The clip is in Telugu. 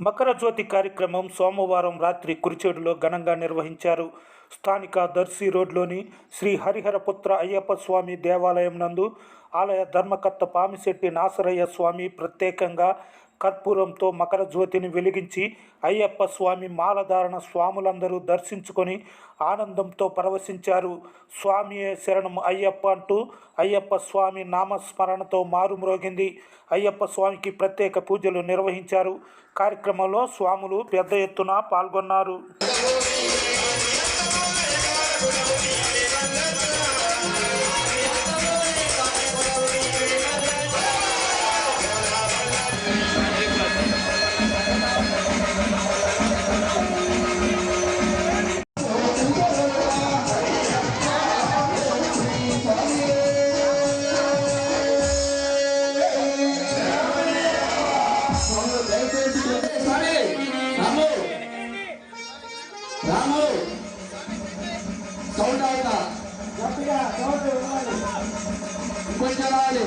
మకర జ్యోతి కార్యక్రమం సోమవారం రాత్రి కురిచేడులో ఘనంగా నిర్వహించారు. స్థానిక దర్శి రోడ్లోని శ్రీ హరిహరపుత్ర అయ్యప్ప స్వామి దేవాలయం నందు ఆలయ ధర్మకర్త పామిశెట్టి నాసరయ్య స్వామి ప్రత్యేకంగా కర్పూరంతో మకర జ్యోతిని వెలిగించి అయ్యప్ప స్వామి మాలధారణ స్వాములందరూ దర్శించుకొని ఆనందంతో పరవశించారు. స్వామియే శరణం అయ్యప్ప అంటూ అయ్యప్ప స్వామి నామస్మరణతో మారుమ్రోగింది అయ్యప్ప స్వామికి ప్రత్యేక పూజలు నిర్వహించారు. కార్యక్రమంలో స్వాములు పెద్ద ఎత్తున పాల్గొన్నారు. రాము. సౌండ్ అవుతా ఇంకొంచెం రావాలి